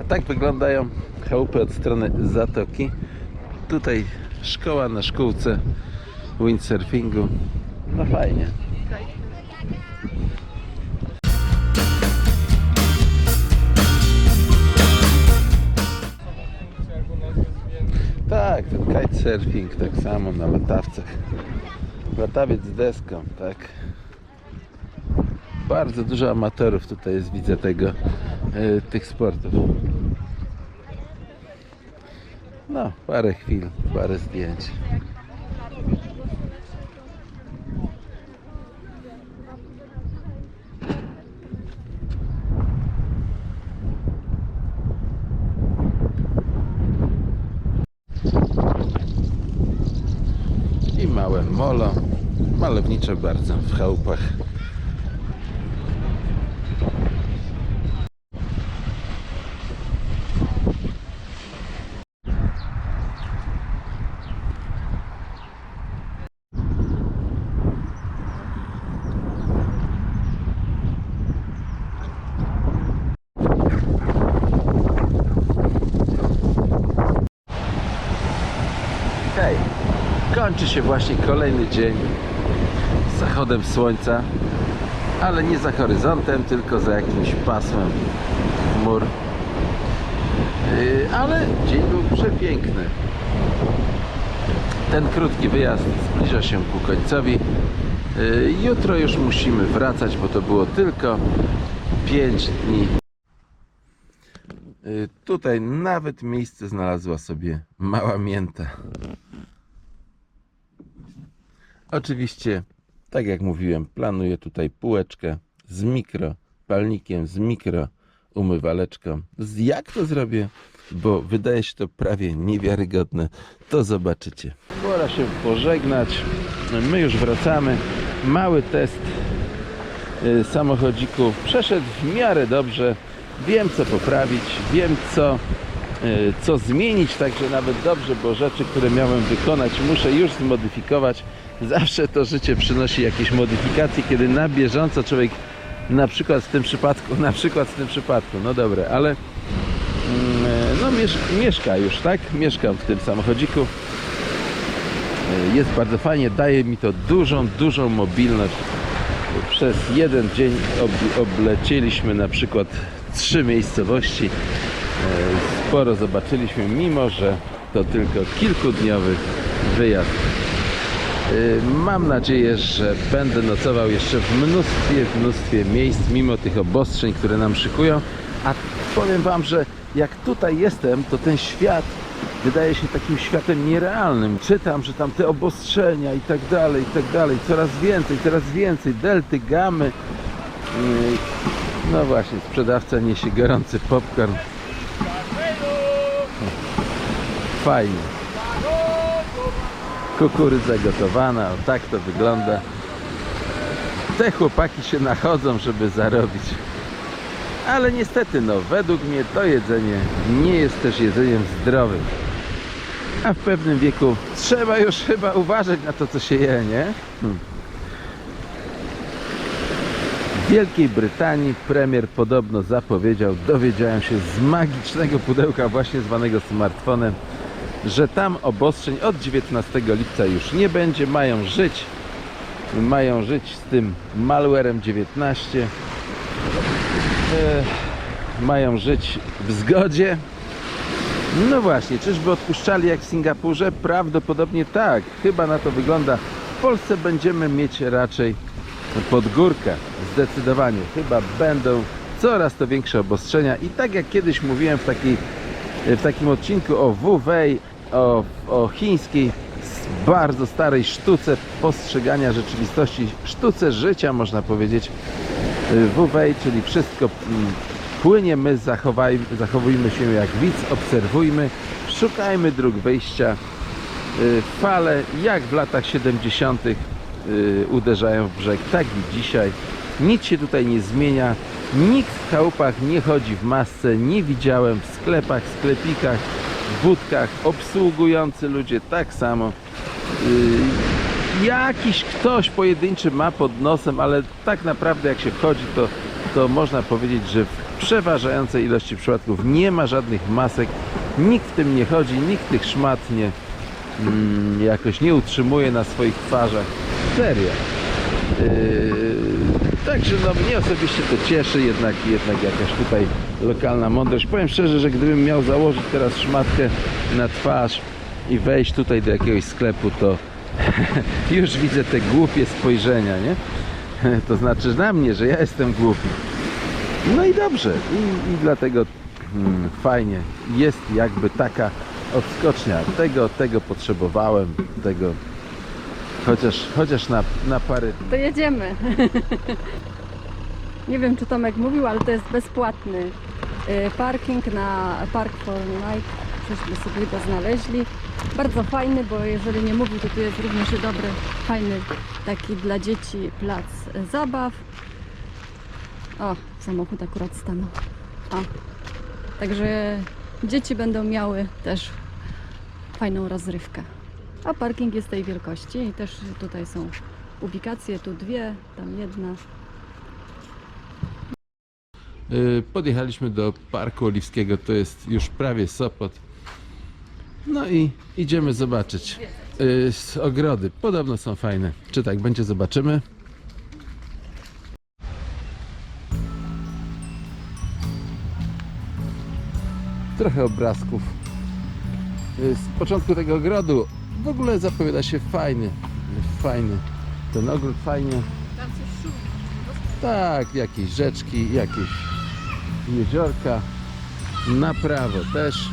A tak wyglądają chałupy od strony zatoki. Tutaj szkoła na szkółce windsurfingu. No fajnie. Tak, ten kitesurfing tak samo na latawcach. Latawiec z deską, tak. Bardzo dużo amatorów tutaj jest, widzę tego, e, tych sportów. No, parę chwil, parę zdjęć. I małe molo, malownicze bardzo w chałupach. Kończy się właśnie kolejny dzień z zachodem słońca, ale nie za horyzontem, tylko za jakimś pasmem chmur. Yy, ale dzień był przepiękny. Ten krótki wyjazd zbliża się ku końcowi. Yy, Jutro już musimy wracać, bo to było tylko 5 dni. Yy, Tutaj nawet miejsce znalazła sobie mała mięta. Oczywiście, tak jak mówiłem, planuję tutaj półeczkę z mikro palnikiem, z mikro umywaleczką. Jak to zrobię? Bo wydaje się to prawie niewiarygodne. To zobaczycie. Pora się pożegnać. My już wracamy. Mały test y, samochodziku przeszedł w miarę dobrze. Wiem co poprawić, wiem co, y, co zmienić, także nawet dobrze, bo rzeczy, które miałem wykonać, muszę już zmodyfikować. Zawsze to życie przynosi jakieś modyfikacje, kiedy na bieżąco człowiek na przykład w tym przypadku, na przykład w tym przypadku, no dobre, ale mm, no miesz, mieszka już, tak? Mieszkam w tym samochodziku. Y, Jest bardzo fajnie, daje mi to dużą, dużą mobilność. Przez jeden dzień ob, oblecieliśmy na przykład trzy miejscowości. E, Sporo zobaczyliśmy, mimo że to tylko kilkudniowy wyjazd. E, Mam nadzieję, że będę nocował jeszcze w mnóstwie, w mnóstwie miejsc, mimo tych obostrzeń, które nam szykują. A powiem Wam, że jak tutaj jestem, to ten świat wydaje się takim światem nierealnym. Czytam, że tam te obostrzenia i tak dalej, i tak dalej, coraz więcej, coraz więcej, delty, gamy. Yy, No właśnie, sprzedawca niesie gorący popcorn. Fajnie. Kukurydza gotowana, o tak to wygląda. Te chłopaki się nachodzą, żeby zarobić. Ale niestety, no, według mnie to jedzenie nie jest też jedzeniem zdrowym. A w pewnym wieku trzeba już chyba uważać na to, co się je, nie? Hmm. W Wielkiej Brytanii premier podobno zapowiedział, dowiedziałem się z magicznego pudełka właśnie zwanego smartfonem, że tam obostrzeń od 19 lipca już nie będzie, mają żyć mają żyć z tym malwarem 19 e, mają żyć w zgodzie. No właśnie, czyżby odpuszczali jak w Singapurze? Prawdopodobnie tak, chyba na to wygląda. W Polsce będziemy mieć raczej pod górkę, zdecydowanie. Chyba będą coraz to większe obostrzenia. I tak jak kiedyś mówiłem w, takiej, w takim odcinku o WWEI, o, o chińskiej bardzo starej sztuce postrzegania rzeczywistości, sztuce życia można powiedzieć WWEI, czyli wszystko płynie, my zachowaj, zachowujmy się jak widz, obserwujmy, szukajmy dróg wyjścia, Y, fale jak w latach 70. y, uderzają w brzeg, tak i dzisiaj. Nic się tutaj nie zmienia. Nikt w chałupach nie chodzi w masce. Nie widziałem w sklepach, sklepikach, budkach obsługujący ludzie tak samo. Y, Jakiś ktoś pojedynczy ma pod nosem, ale tak naprawdę jak się wchodzi, to to można powiedzieć, że w przeważającej ilości przypadków nie ma żadnych masek, nikt w tym nie chodzi, nikt tych szmat nie, mm, jakoś nie utrzymuje na swoich twarzach. Serio. Yy, Także no, mnie osobiście to cieszy, jednak, jednak jakaś tutaj lokalna mądrość. Powiem szczerze, że gdybym miał założyć teraz szmatkę na twarz i wejść tutaj do jakiegoś sklepu, to już widzę te głupie spojrzenia, nie? To znaczy na mnie, że ja jestem głupi. No i dobrze. I, i dlatego mm, fajnie. Jest jakby taka odskocznia. Tego, tego potrzebowałem. Tego chociaż, chociaż na, na parę To jedziemy. Nie wiem, czy Tomek mówił, ale to jest bezpłatny parking na Park for Night. Żeśmy sobie go znaleźli. Bardzo fajny, bo jeżeli nie mówił, to tu jest również dobry, fajny taki dla dzieci plac zabaw. O, samochód akurat stanął. O. Także dzieci będą miały też fajną rozrywkę. A parking jest tej wielkości i też tutaj są ubikacje, tu dwie, tam jedna. Y, Podjechaliśmy do Parku Oliwskiego, to jest już prawie Sopot. No i idziemy zobaczyć. Y, z Ogrody, podobno są fajne. Czy tak będzie, zobaczymy. Trochę obrazków. Y, Z początku tego ogrodu w ogóle zapowiada się fajny, fajny. Ten ogród fajnie tak, jakieś rzeczki, jakieś jeziorka. Na prawo też.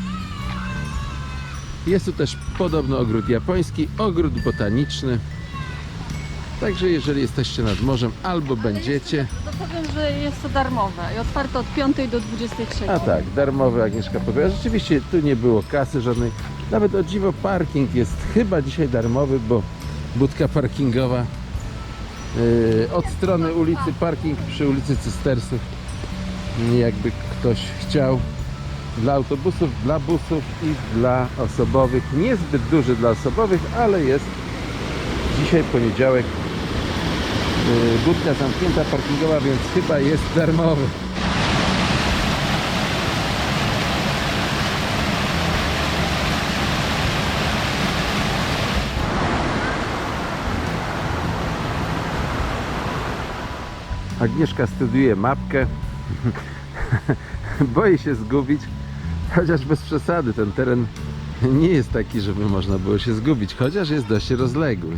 Jest tu też podobno ogród japoński, ogród botaniczny. Także jeżeli jesteście nad morzem albo będziecie, To powiem, że jest to darmowe i otwarte od 5 do 23. a tak, darmowy Agnieszka powiedziała, rzeczywiście tu nie było kasy żadnej. Nawet o dziwo parking jest chyba dzisiaj darmowy, bo budka parkingowa yy, od strony ulicy, parking przy ulicy Cystersów. Jakby ktoś chciał dla autobusów, dla busów i dla osobowych. Niezbyt duży dla osobowych, ale jest dzisiaj poniedziałek. Yy, budka zamknięta parkingowa, więc chyba jest darmowy. Agnieszka studiuje mapkę. Boi się zgubić, chociaż bez przesady ten teren nie jest taki, żeby można było się zgubić, chociaż jest dość rozległy.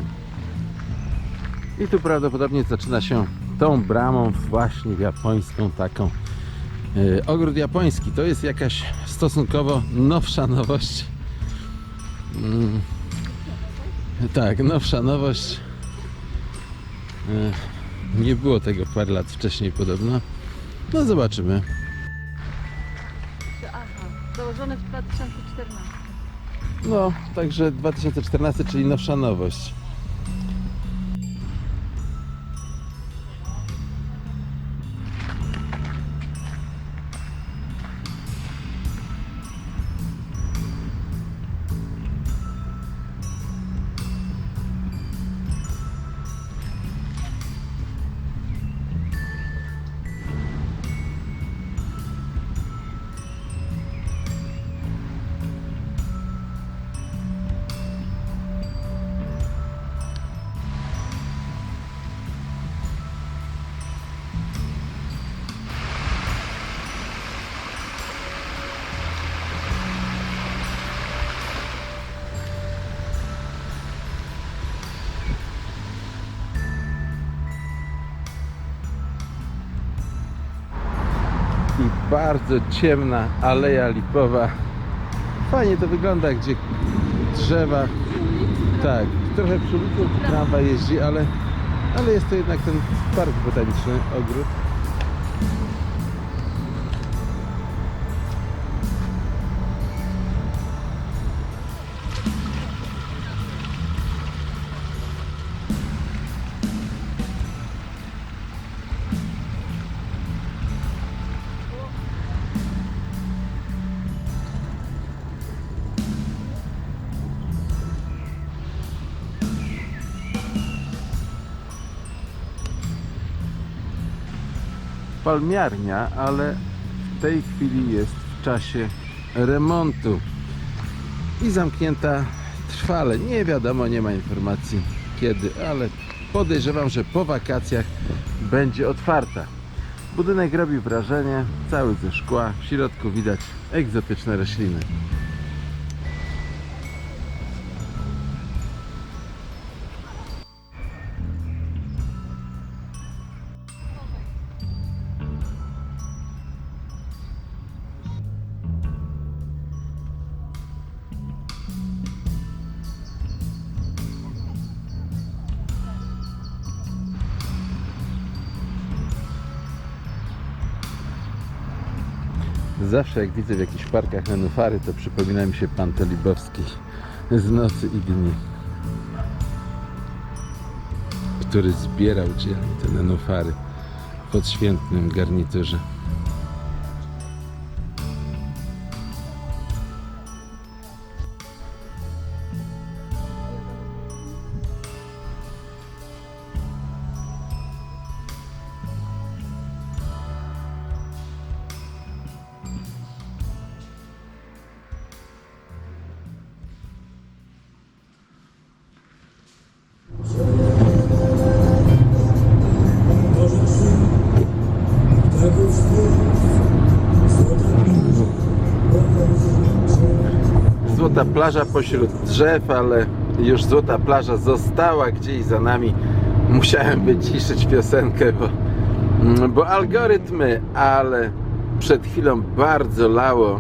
I tu prawdopodobnie zaczyna się tą bramą właśnie japońską taką. Yy, ogród japoński to jest jakaś stosunkowo nowsza nowość. Mm, tak, nowsza nowość. Yy, nie było tego parę lat wcześniej podobno. No zobaczymy. Aha, założone w 2014. No, także 2014, czyli nowsza nowość. Bardzo ciemna aleja lipowa. Fajnie to wygląda, gdzie drzewa. Tak, trochę przy ulicy jeździ, ale, ale jest to jednak ten park botaniczny, ogród. Spalmiarnia, ale w tej chwili jest w czasie remontu i zamknięta trwale. Nie wiadomo, nie ma informacji kiedy, ale podejrzewam, że po wakacjach będzie otwarta. Budynek robi wrażenie, cały ze szkła, w środku widać egzotyczne rośliny. Zawsze jak widzę w jakichś parkach nenufary, to przypomina mi się pan Tolibowski z nocy i dni, który zbierał dzielnie te nenufary w odświętnym garniturze. Złota plaża pośród drzew, ale już złota plaża została gdzieś za nami. Musiałem wyciszyć piosenkę, bo, mm, bo algorytmy, ale przed chwilą bardzo lało.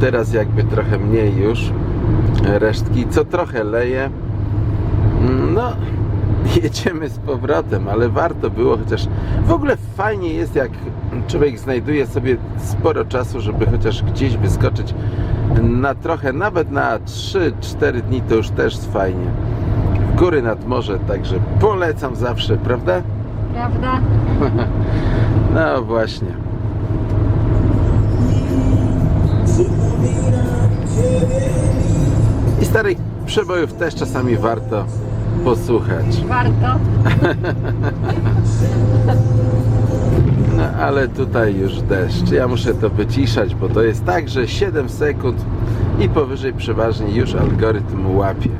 Teraz jakby trochę mniej już resztki, co trochę leje. Mm, No, jedziemy z powrotem, ale warto było, chociaż w ogóle fajnie jest, jak człowiek znajduje sobie sporo czasu, żeby chociaż gdzieś wyskoczyć na trochę, nawet na 3-4 dni to już też fajnie. W góry nad morze, także polecam zawsze, prawda? Prawda? No właśnie. I starych przebojów też czasami warto posłuchać. Warto. No ale tutaj już deszcz. Ja muszę to wyciszać, bo to jest tak, że 7 sekund i powyżej przeważnie już algorytm łapie.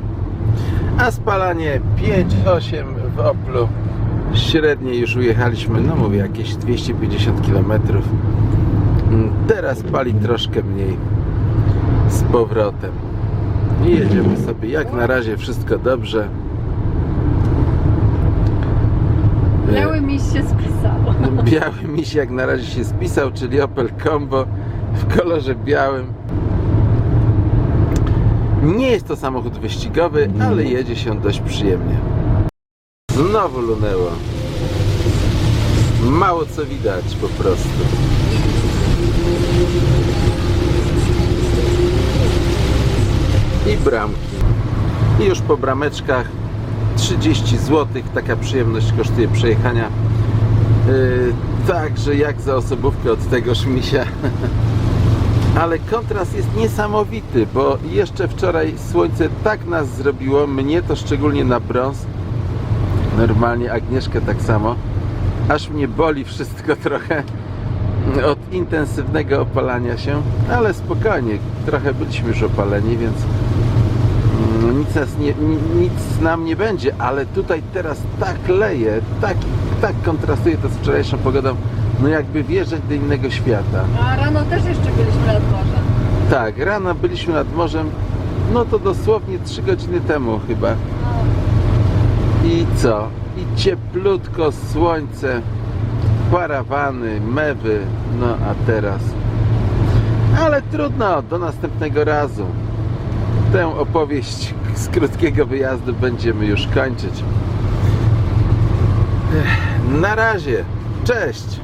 A spalanie 5-8 w Oplu. Średnie już ujechaliśmy, no mówię, jakieś 250 km. Teraz pali troszkę mniej z powrotem. I jedziemy sobie. Jak na razie wszystko dobrze. Biały mi się spisało. Biały miś jak na razie się spisał, czyli Opel Combo w kolorze białym. Nie jest to samochód wyścigowy, ale jedzie się dość przyjemnie. Znowu lunęło. Mało co widać po prostu. I bramki. I już po brameczkach 30 zł. Taka przyjemność kosztuje przejechania. Yy, Także jak za osobówkę od tegoż misia. Ale kontrast jest niesamowity, bo jeszcze wczoraj słońce tak nas zrobiło, mnie to szczególnie na brąz, normalnie Agnieszkę tak samo, aż mnie boli wszystko trochę od intensywnego opalania się, ale spokojnie, trochę byliśmy już opaleni, więc mm, nic, nas nie, ni- nic nam nie będzie, ale tutaj teraz tak leje, tak, tak kontrastuje to z wczorajszą pogodą, no jakby wjeżdżać do innego świata. A rano też jeszcze byliśmy nad morzem. Tak, rano byliśmy nad morzem, no to dosłownie 3 godziny temu chyba. I co? I cieplutko, słońce, parawany, mewy, no a teraz. Ale trudno, do następnego razu. Tę opowieść z krótkiego wyjazdu będziemy już kończyć. Na razie, cześć!